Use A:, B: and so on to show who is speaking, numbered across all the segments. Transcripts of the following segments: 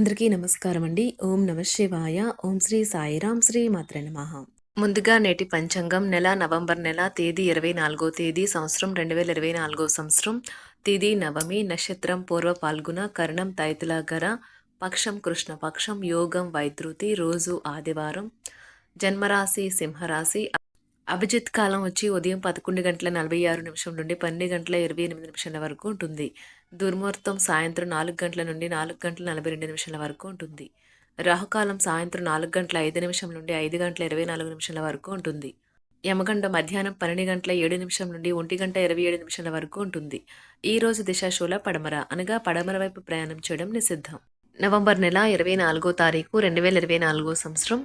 A: అందరికీ నమస్కారం అండి. ఓం నమ శివాయ. ఓం శ్రీ సాయిరాం శ్రీ మాత్ర నమః. ముందుగా నేటి పంచాంగం నెల నవంబర్ నెల తేదీ ఇరవై నాలుగో తేదీ సంవత్సరం రెండు వేల ఇరవై నాలుగో సంవత్సరం. తేదీ నవమి నక్షత్రం పూర్వ పాల్గొన కరణం తైతుల గర పక్షం కృష్ణ పక్షం యోగం వైద్రుతి రోజు ఆదివారం. జన్మరాశి సింహరాశి అభిజిత్ కాలం వచ్చి ఉదయం పదకొండు గంటల నలభై ఆరు నిమిషం నుండి పన్నెండు గంటల ఇరవై ఎనిమిది నిమిషాల వరకు ఉంటుంది. దుర్ముహూర్తం సాయంత్రం నాలుగు గంటల నుండి నాలుగు గంటల నలభై రెండు నిమిషాల వరకు ఉంటుంది. రాహుకాలం సాయంత్రం నాలుగు గంటల ఐదు నిమిషం నుండి ఐదు గంటల ఇరవై నాలుగు నిమిషాల వరకు ఉంటుంది. యమగండ మధ్యాహ్నం పన్నెండు గంటల ఏడు నిమిషం నుండి ఒంటి గంట ఇరవై ఏడు నిమిషాల వరకు ఉంటుంది. ఈ రోజు దిశాశూల పడమర అనగా పడమర వైపు ప్రయాణం చేయడం నిషిద్ధం. నవంబర్ నెల ఇరవై నాలుగో తారీఖు రెండు వేల ఇరవై నాలుగో సంవత్సరం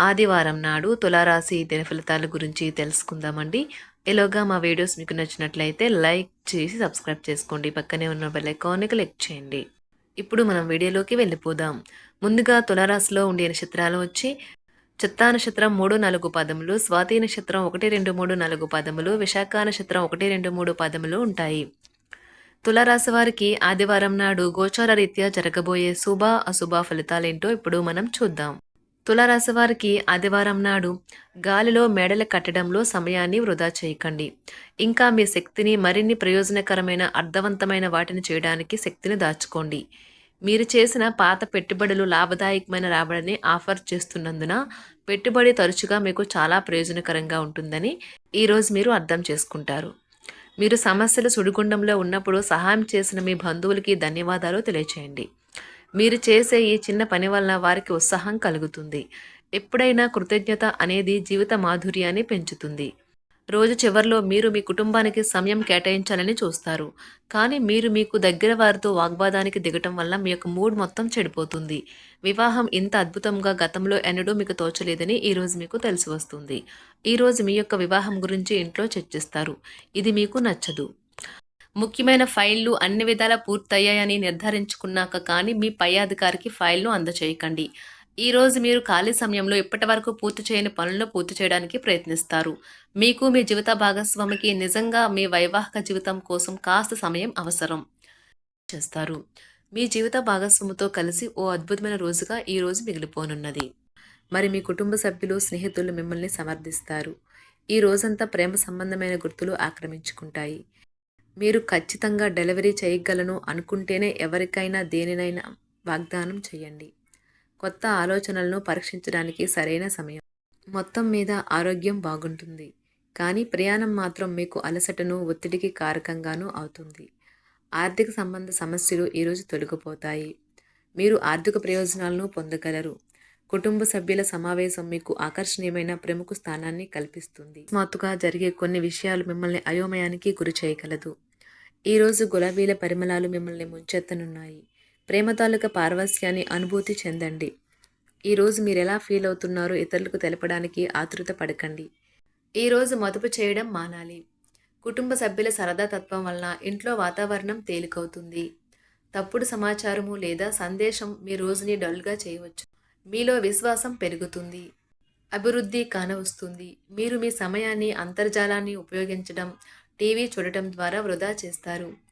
A: ఆదివారం నాడు తులారాశి దిన ఫలితాల గురించి తెలుసుకుందామండి. ఎలాగా మా వీడియోస్ మీకు నచ్చినట్లయితే లైక్ చేసి సబ్స్క్రైబ్ చేసుకోండి. పక్కనే ఉన్న బెల్ ఐకాన్ని క్లిక్ చేయండి. ఇప్పుడు మనం వీడియోలోకి వెళ్ళిపోదాం. ముందుగా తులారాశిలో ఉండే నక్షత్రాలు వచ్చి చిత్తా నక్షత్రం మూడు నాలుగు పదములు స్వాతి నక్షత్రం ఒకటి రెండు మూడు నాలుగు పదములు విశాఖ నక్షత్రం ఒకటి రెండు మూడు పదములు ఉంటాయి. తులారాశి వారికి ఆదివారం నాడు గోచార రీత్యా జరగబోయే శుభ అశుభ ఫలితాలేంటో ఇప్పుడు మనం చూద్దాం. తులారాశి వారికి ఆదివారం నాడు గాలిలో మేడలు కట్టడంలో సమయాన్ని వృధా చేయకండి. ఇంకా మీ శక్తిని మరిన్ని ప్రయోజనకరమైన అర్థవంతమైన వాటిని చేయడానికి శక్తిని దాచుకోండి. మీరు చేసిన పాత పెట్టుబడులు లాభదాయకమైన రాబడిని ఆఫర్ చేస్తున్నందున పెట్టుబడి తరచుగా మీకు చాలా ప్రయోజనకరంగా ఉంటుందని ఈరోజు మీరు అర్థం చేసుకుంటారు. మీరు సమస్యల సుడిగుండంలో ఉన్నప్పుడు సహాయం చేసిన మీ బంధువులకి ధన్యవాదాలు తెలియచేయండి. మీరు చేసే ఈ చిన్న పని వలన వారికి ఉత్సాహం కలుగుతుంది. ఎప్పుడైనా కృతజ్ఞత అనేది జీవిత మాధుర్యాన్ని పెంచుతుంది. రోజు చివరిలో మీరు మీ కుటుంబానికి సమయం కేటాయించాలని చూస్తారు. కానీ మీరు మీకు దగ్గర వారితో వాగ్వాదానికి దిగటం వల్ల మీ యొక్క మూడ్ మొత్తం చెడిపోతుంది. వివాహం ఇంత అద్భుతంగా గతంలో ఎన్నడూ మీకు తోచలేదని ఈరోజు మీకు తెలిసి వస్తుంది. ఈరోజు మీ యొక్క వివాహం గురించి ఇంట్లో చర్చిస్తారు. ఇది మీకు నచ్చదు. ముఖ్యమైన ఫైళ్ళు అన్ని విధాలా పూర్తయ్యాయని నిర్ధారించుకున్నాక కానీ మీ పై అధికారికి ఫైల్ను అందచేయకండి. ఈ రోజు మీరు ఖాళీ సమయంలో ఇప్పటి వరకు పూర్తి చేయని పనులను పూర్తి చేయడానికి ప్రయత్నిస్తారు. మీకు మీ జీవిత భాగస్వామికి నిజంగా మీ వైవాహిక జీవితం కోసం కాస్త సమయం అవసరం చేస్తారు. మీ జీవిత భాగస్వామితో కలిసి ఓ అద్భుతమైన రోజుగా ఈ రోజు మిగిలిపోనున్నది. మరి మీ కుటుంబ సభ్యులు స్నేహితులు మిమ్మల్ని సమర్థిస్తారు. ఈ రోజంతా ప్రేమ సంబంధమైన గుర్తులు ఆక్రమించుకుంటాయి. మీరు ఖచ్చితంగా డెలివరీ చేయగలను అనుకుంటేనే ఎవరికైనా దేనినైనా వాగ్దానం చేయండి. కొత్త ఆలోచనలను పరీక్షించడానికి సరైన సమయం. మొత్తం మీద ఆరోగ్యం బాగుంటుంది. కానీ ప్రయాణం మాత్రం మీకు అలసటను ఒత్తిడికి కారకంగానూ అవుతుంది. ఆర్థిక సంబంధ సమస్యలు ఈరోజు తొలగిపోతాయి. మీరు ఆర్థిక ప్రయోజనాలను పొందగలరు. కుటుంబ సభ్యుల సమావేశం మీకు ఆకర్షణీయమైన ప్రముఖ స్థానాన్ని కల్పిస్తుంది. మాతుగా జరిగే కొన్ని విషయాలు మిమ్మల్ని అయోమయానికి గురి చేయగలదు. ఈరోజు గులాబీల పరిమళాలు మిమ్మల్ని ముంచెత్తనున్నాయి. ప్రేమ తాలూక పారవస్యాన్ని అనుభూతి చెందండి. ఈరోజు మీరు ఎలా ఫీల్ అవుతున్నారో ఇతరులకు తెలపడానికి ఆతృత పడకండి. ఈరోజు మదుపు చేయడం మానాలి. కుటుంబ సభ్యుల సరదా తత్వం వలన ఇంట్లో వాతావరణం తేలికవుతుంది. తప్పుడు సమాచారము లేదా సందేశం మీ రోజుని డల్గా చేయవచ్చు. మీలో విశ్వాసం పెరుగుతుంది. అభివృద్ధి కానవస్తుంది. మీరు మీ సమయాన్ని అంతర్జాలాన్ని ఉపయోగించడం టీవీ చూడటం ద్వారా వృధా చేస్తారు.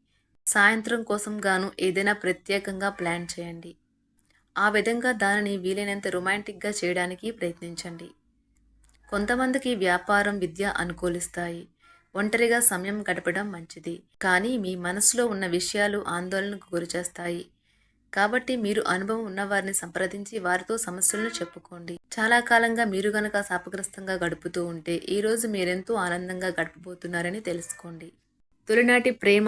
A: సాయంత్రం కోసం గాను ఏదైనా ప్రత్యేకంగా ప్లాన్ చేయండి. ఆ విధంగా దానిని వీలైనంత రొమాంటిక్గా చేయడానికి ప్రయత్నించండి. కొంతమందికి వ్యాపారం విద్య అనుకూలిస్తాయి. ఒంటరిగా సమయం గడపడం మంచిది. కానీ మీ మనసులో ఉన్న విషయాలు ఆందోళనకు గురిచేస్తాయి. కాబట్టి మీరు అనుభవం ఉన్నవారిని సంప్రదించి వారితో సమస్యలను చెప్పుకోండి. చాలా కాలంగా మీరు గనక శాపగ్రస్తంగా గడుపుతూ ఉంటే ఈరోజు మీరెంతో ఆనందంగా గడపబోతున్నారని తెలుసుకోండి. తొలినాటి ప్రేమ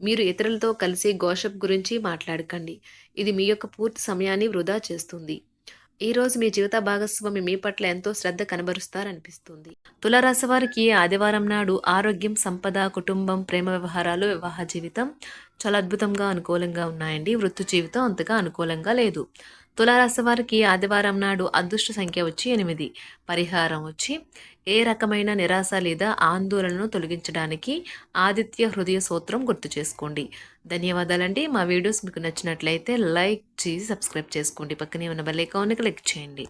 A: మీరు ఇతరులతో కలిసి గోషప్ గురించి మాట్లాడకండి. ఇది మీ యొక్క పూర్తి సమయాన్ని వృధా చేస్తుంది. ఈరోజు మీ జీవిత భాగస్వామి మీ పట్ల ఎంతో శ్రద్ధ కనబరుస్తారనిపిస్తుంది. తులరాశి వారికి ఆదివారం నాడు ఆరోగ్యం సంపద కుటుంబం ప్రేమ వ్యవహారాలు వివాహ జీవితం చాలా అద్భుతంగా అనుకూలంగా ఉన్నాయండి. వృత్తి జీవితం అంతగా అనుకూలంగా లేదు. తులారాశి వారికి ఆదివారం నాడు అదృష్ట సంఖ్య వచ్చి ఎనిమిది. పరిహారం వచ్చి ఏ రకమైన నిరాశ లేదా ఆందోళనను తొలగించడానికి ఆదిత్య హృదయ సూత్రం గుర్తు చేసుకోండి. ధన్యవాదాలండి. మా వీడియోస్ మీకు నచ్చినట్లయితే లైక్ చేసి సబ్స్క్రైబ్ చేసుకోండి. పక్కనే ఉన్న బెల్ ఐకాన్ని క్లిక్ చేయండి.